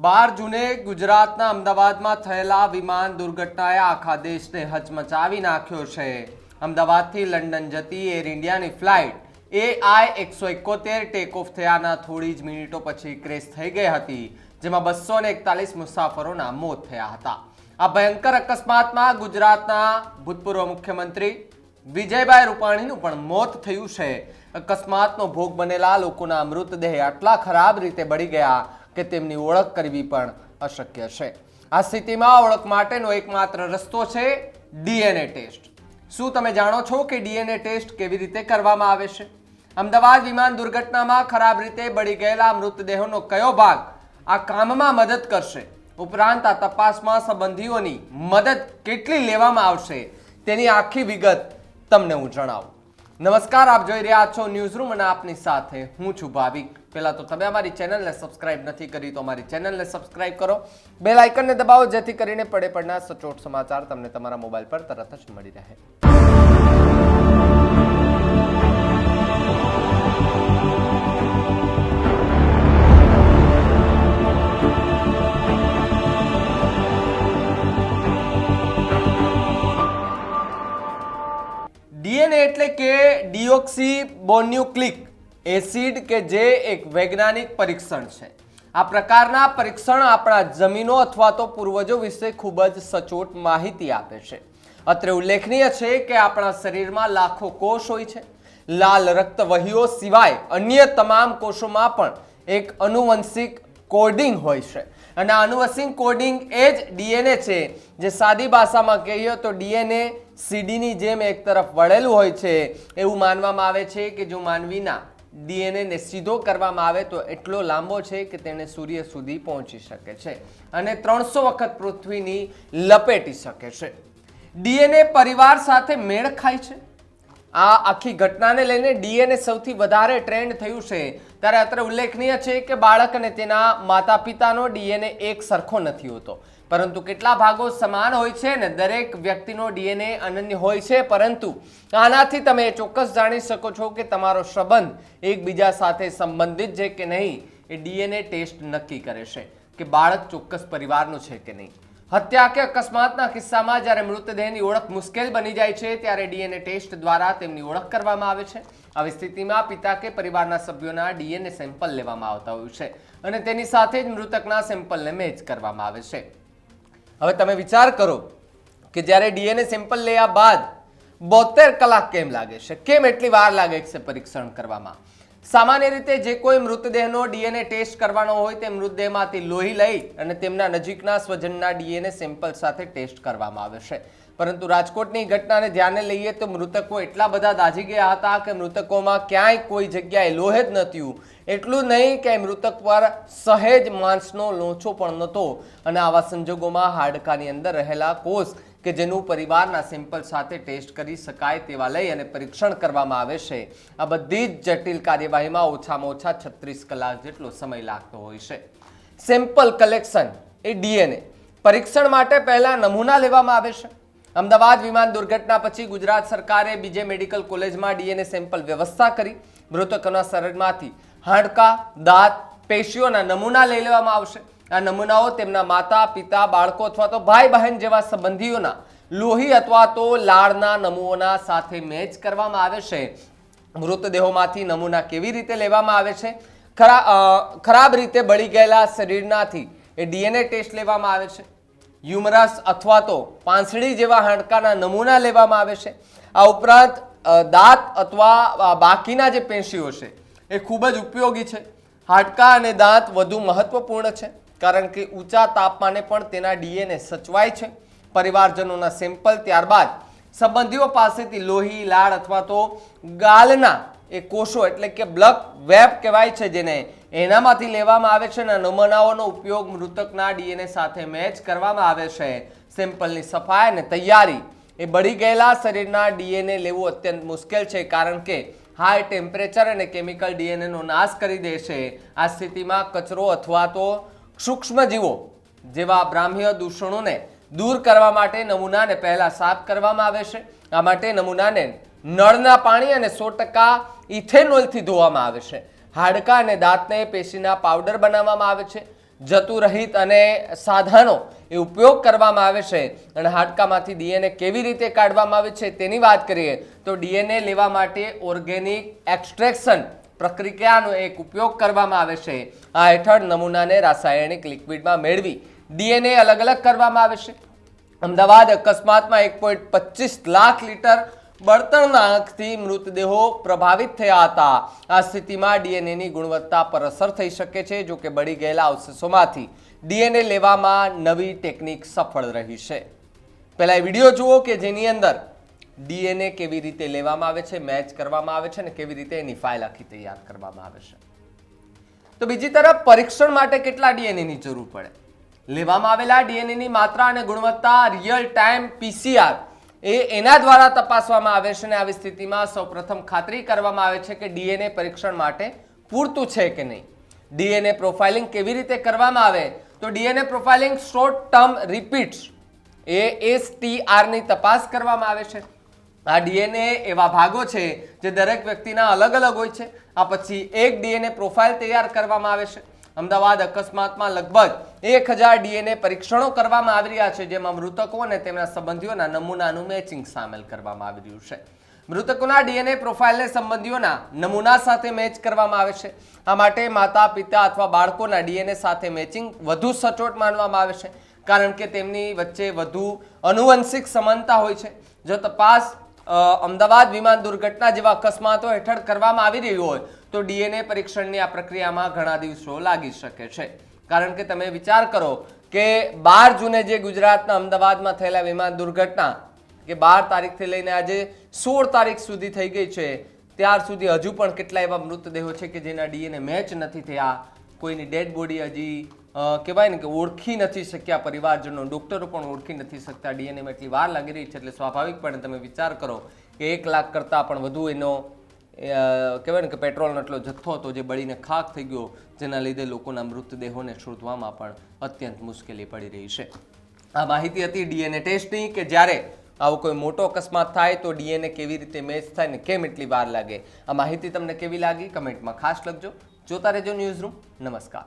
બાર જૂને ગુજરાતના અમદાવાદમાં થયેલા વિમાન દુર્ઘટનાએ આખા દેશને હચમચાવી નાખ્યો છે. અમદાવાદથી લંડન જતી એર ઇન્ડિયાની ફ્લાઇટ એ આઈ એકસો એકોતેર ટેક ઓફ થયાના થોડી જ મિનિટો પછી ક્રેશ થઈ ગઈ હતી, જેમાં બસો એકતાલીસ મુસાફરોના મોત થયા હતા. આ ભયંકર અકસ્માતમાં ગુજરાતના ભૂતપૂર્વ મુખ્યમંત્રી વિજયભાઈ રૂપાણીનું પણ મોત થયું છે. અકસ્માતનો ભોગ બનેલા લોકોના મૃતદેહ આટલા ખરાબ રીતે બળી ગયા કે તેમની ઓળખ કરવી પણ અશક્ય છે. આ સ્થિતિમાં ઓળખ માટેનો એકમાત્ર રસ્તો છે ડીએનએ ટેસ્ટ. શું તમે જાણો છો કે ડીએનએ ટેસ્ટ કેવી રીતે કરવામાં આવે છે? અમદાવાદ વિમાન દુર્ઘટનામાં ખરાબ રીતે બળી ગયેલા મૃતદેહોનો કયો ભાગ આ કામમાં મદદ કરશે? ઉપરાંત આ તપાસમાં સંબંધીઓની મદદ કેટલી લેવામાં આવશે તેની આખી વિગત તમને હું જણાવું. નમસ્કાર, આપ જોઈ રહ્યા છો ન્યૂઝ રૂમ અને આપની સાથે હું છું ભાવિક. પહેલા તો તમે અમારી ચેનલને સબસ્ક્રાઇબ નથી કરી તો અમારી ચેનલને સબસ્ક્રાઇબ કરો. બેલ આઇકનને દબાવો, જેથી કરીને પડે પડના સચોટ સમાચાર તમને તમારા મોબાઈલ પર તરત જ મળી રહે. ડીએનએ એટલે કે ડિઓક્સી બોન્યુક્લિક એસિડ કે જે એક વૈજ્ઞાનિક પરીક્ષણ છે. આ પ્રકારના પરીક્ષણ આપણા જમીનો અથવા તો પૂર્વજો વિશે ખૂબ જ સચોટ માહિતી આપે છે. અત્રે ઉલ્લેખનીય છે કે આપણા શરીરમાં લાખો કોષ હોય છે. લાલ રક્તવહીઓ સિવાય અન્ય તમામ કોષોમાં પણ એક અનુવંશિક કોડિંગ હોય છે. અને આ આનુવંશિક કોડિંગ એ જ ડીએનએ છે. જે સાદી ભાષામાં કહીએ તો ડીએનએ સીડીની જેમ એક તરફ વળેલું હોય છે. એવું માનવામાં આવે છે કે જો માનવીના ડીએનએ ને સીધો કરવામાં આવે તો એટલો લાંબો છે કે તેને સૂર્ય સુધી પહોંચી શકે છે અને ત્રણસો વખત પૃથ્વીની લપેટી શકે છે. ડીએનએ પરિવાર સાથે મેળ ખાય છે. આ આખી ઘટનાને લઈને ડીએનએ સૌથી વધારે ટ્રેન્ડ થયું છે. ત્યારે અત્રે ઉલ્લેખનીય છે કે બાળક અને તેના માતા પિતાનો ડીએનએ એક સરખો નથી હોતો. પરંતુ કેટલા ભાગો સમાન હોય છે ને? દરેક વ્યક્તિનો ડીએનએ અનન્ય હોય છે, પરંતુ આનાથી તમે ચોક્કસ જાણી શકો છો કે તમારો સંબંધ એકબીજા સાથે સંબંધિત છે કે નહીં? એ ડીએનએ ટેસ્ટ નક્કી કરે છે કે બાળક ચોક્કસ પરિવારનું છે કે નહીં. હત્યા કે અકસ્માતના કિસ્સામાં જ્યારે મૃતદેહની ઓળખ મુશ્કેલ બની જાય છે, ત્યારે ડીએનએ ટેસ્ટ દ્વારા તેમની ઓળખ કરવામાં આવે છે. આવી સ્થિતિમાં પિતા કે પરિવારના સભ્યોના ડીએનએ સેમ્પલ લેવામાં આવતા હોય છે અને તેની સાથે જ મૃતકના સેમ્પલને મેચ કરવામાં આવે છે. હવે તમે વિચાર કરો કે જ્યારે ડીએનએ સેમ્પલ લેયા બાદ બોતેર કલાક કેમ લાગે છે? કેમ એટલી વાર લાગે છે પરીક્ષણ કરવામાં? સામાન્ય રીતે જે કોઈ મૃતદેહનો ડીએનએ ટેસ્ટ કરવાનો હોય તે મૃતદેહમાંથી લોહી લઈ અને તેમના નજીકના સ્વજનના ડીએનએ સેમ્પલ સાથે ટેસ્ટ કરવામાં આવે છે. પરંતુ રાજકોટની ઘટનાને ધ્યાને લઈએ તો મૃતકો એટલા બધા દાઝી ગયા હતા કે મૃતકોમાં ક્યાંય કોઈ જગ્યાએ લોહે જ નહોતું એટલું નહીં કે મૃતક પર સહેજ માંસનો લોચો પણ નહોતો. અને આવા સંજોગોમાં હાડકાની અંદર રહેલા કોષ કે જેનું પરિવારના સેમ્પલ સાથે ટેસ્ટ કરી શકાય તેવા લઈ અને પરીક્ષણ કરવામાં આવે છે. આ બધી જ જટિલ કાર્યવાહીમાં ઓછામાં ઓછા છત્રીસ કલાક જેટલો સમય લાગતો હોય છે. સેમ્પલ કલેક્શન એ ડીએનએ. પરીક્ષણ માટે પહેલા નમૂના લેવામાં આવે છે. અમદાવાદ વિમાન દુર્ઘટના પછી ગુજરાત સરકારે બીજે મેડિકલ કોલેજમાં ડીએનએ સેમ્પલ વ્યવસ્થા કરી. મૃતકોના શરીરમાંથી હાડકા, દાંત, પેશીઓના નમૂના લઈ લેવામાં આવશે. આ નમૂનાઓ તેમના માતા, પિતા, બાળકો અથવા તો ભાઈ બહેન જેવા સંબંધીઓના લોહી અથવા તો લાળના નમૂના સાથે મેચ કરવામાં આવે છે. મૃતદેહોમાંથી નમૂના કેવી રીતે લેવામાં આવે છે? ખરા ખરાબ રીતે બળી ગયેલા શરીરનાથી એ ડીએનએ ટેસ્ટ લેવામાં આવે છે. યુમરસ અથવા તો પાંસળી જેવા હાડકાના નમૂના લેવામાં આવે છે. આ ઉપરાંત દાંત અથવા બાકીના જે પેશીઓ છે, એ ખૂબ જ ઉપયોગી છે. હાડકા અને દાંત વધુ મહત્વપૂર્ણ છે, કારણ કે ઊંચા તાપમાને પણ તેના ડીએનએ સચવાય છે. પરિવારજનોના સેમ્પલ ત્યારબાદ સંબંધીઓ પાસેથી લોહી, લાળ અથવા તો ગાલના એ કોષો એટલે કે બ્લક વેબ કહેવાય છે, જેને એનામાંથી લેવામાં આવે છે અને નમૂનાઓનો ઉપયોગ મૃતકના ડીએનએ સાથે મેચ કરવામાં આવે છે. સેમ્પલની સફાઈ અને તૈયારી. એ બળી ગયેલા શરીરના ડીએનએ લેવું અત્યંત મુશ્કેલ છે કારણ કે હાઈ ટેમ્પરેચર અને કેમિકલ ડીએનએનો નાશ કરી દે છે. આ સ્થિતિમાં કચરો અથવા તો સૂક્ષ્મજીવો જેવા બ્રાહ્મ્ય દૂષણોને દૂર કરવા માટે નમૂનાને પહેલાં સાફ કરવામાં આવે છે. આ માટે નમૂનાને નળના પાણી અને સો ટકા ઇથેનોલથી ધોવામાં આવે છે. હાડકા અને દાંતને પેશીના પાવડર બનાવવામાં આવે છે જતું રહિત અને સાધનો એ ઉપયોગ કરવામાં આવે છે અને હાડકામાંથી ડીએનએ કેવી રીતે કાઢવામાં આવે છે તેની વાત કરીએ તો ડીએનએ લેવા માટે ઓર્ગેનિક એક્સ્ટ્રેક્શન પ્રક્રિયાનો એક ઉપયોગ કરવામાં આવે છે. આ હેઠળ નમૂનાને રાસાયણિક લિક્વિડમાં મેળવી ડીએનએ અલગ અલગ કરવામાં આવે છે. અમદાવાદ અકસ્માતમાં એક પોઈન્ટ પચીસ લાખ લીટર બળતણના આંખથી મૃતદેહો પ્રભાવિત થયા હતા. આ સ્થિતિમાં ડીએનએની ગુણવત્તા પર અસર થઈ શકે છે, જો કે બળી ગયેલા અવશેષોમાંથી ડીએનએ લેવામાં નવી ટેકનિક સફળ રહી છે. પહેલાં એ વીડિયો જુઓ કે જેની અંદર ડીએનએ કેવી રીતે લેવામાં આવે છે, મેચ કરવામાં આવે છે અને કેવી રીતે એની ફાઇલ આખી તૈયાર કરવામાં આવે છે. તો બીજી તરફ પરીક્ષણ માટે કેટલા ડીએનએની જરૂર પડે? લેવામાં આવેલા ડીએનએની માત્રા અને ગુણવત્તા, રિયલ ટાઈમ પીસીઆર એ એના દ્વારા તપાસવામાં આવે છે અને આવી સ્થિતિમાં સૌપ્રથમ ખાતરી કરવામાં આવે છે કે ડીએનએ પરીક્ષણ માટે પૂરતું છે કે નહીં. ડીએનએ પ્રોફાઇલિંગ કેવી રીતે કરવામાં આવે? તો DNA profiling short term repeats, એ એસટીઆરની તપાસ કરવામાં આવે છે. આ ડીએનએ એવા ભાગો છે જે દરેક વ્યક્તિના અલગ અલગ હોય છે. આ પછી એક ડીએનએ પ્રોફાઇલ તૈયાર કરવામાં આવે છે. અમદાવાદ અકસ્માતમાં લગભગ એક હજાર ડીએનએ પરીક્ષણો કરવામાં આવી રહ્યા છે, જેમાં મૃતકો અને તેમના સંબંધીઓના નમૂનાનું મેચિંગ સામેલ કરવામાં આવી રહ્યું છે. મૃતકોના ડીએનએ પ્રોફાઇલને સંબંધીઓના નમૂના સાથે મેચ કરવામાં આવે છે. આ માટે માતા, પિતા અથવા બાળકોના ડીએનએ સાથે મેચિંગ વધુ સચોટ માનવામાં આવે છે, કારણ કે તેમની વચ્ચે વધુ અનુવંશિક સમાનતા હોય છે. જો તપાસ અમદાવાદ વિમાન દુર્ઘટના જેવા અકસ્માતો હેઠળ કરવામાં આવી રહી હોય તો ડીએનએ પરીક્ષણની આ પ્રક્રિયામાં ઘણા દિવસો લાગી શકે છે. કારણ કે તમે વિચાર કરો કે બાર જૂને જે ગુજરાતના અમદાવાદમાં થયેલા વિમાન દુર્ઘટના, કે બાર તારીખથી લઈને આજે સોળ તારીખ સુધી થઈ ગઈ છે, ત્યાર સુધી હજુ પણ કેટલા એવા મૃતદેહો છે કે જેના ડીએનએ મેચ નથી થયા, કોઈની ડેડ બોડી હજી કહેવાય ને કે ઓળખી નથી શક્યા પરિવારજનો, ડૉક્ટરો પણ ઓળખી નથી શકતા, ડીએનએમાં એટલી વાર લાગી રહી છે, એટલે સ્વાભાવિકપણે તમે વિચાર કરો કે એક લાખ કરતાં પણ વધુ એનો કહેવાય ને કે પેટ્રોલનો એટલો જથ્થો હતો જે બળીને ખાક થઈ ગયો, જેના લીધે લોકોના મૃતદેહોને શોધવામાં પણ અત્યંત મુશ્કેલી પડી રહી છે. આ માહિતી હતી ડીએનએ ટેસ્ટની કે જ્યારે આવો કોઈ મોટો અકસ્માત થાય તો ડીએનએ કેવી રીતે મેચ થાય ને કેમ એટલી વાર લાગે? આ માહિતી તમને કેવી લાગી? કમેન્ટમાં ખાસ લખજો. જોતા રહેજો ન્યૂઝ રૂમ. નમસ્કાર.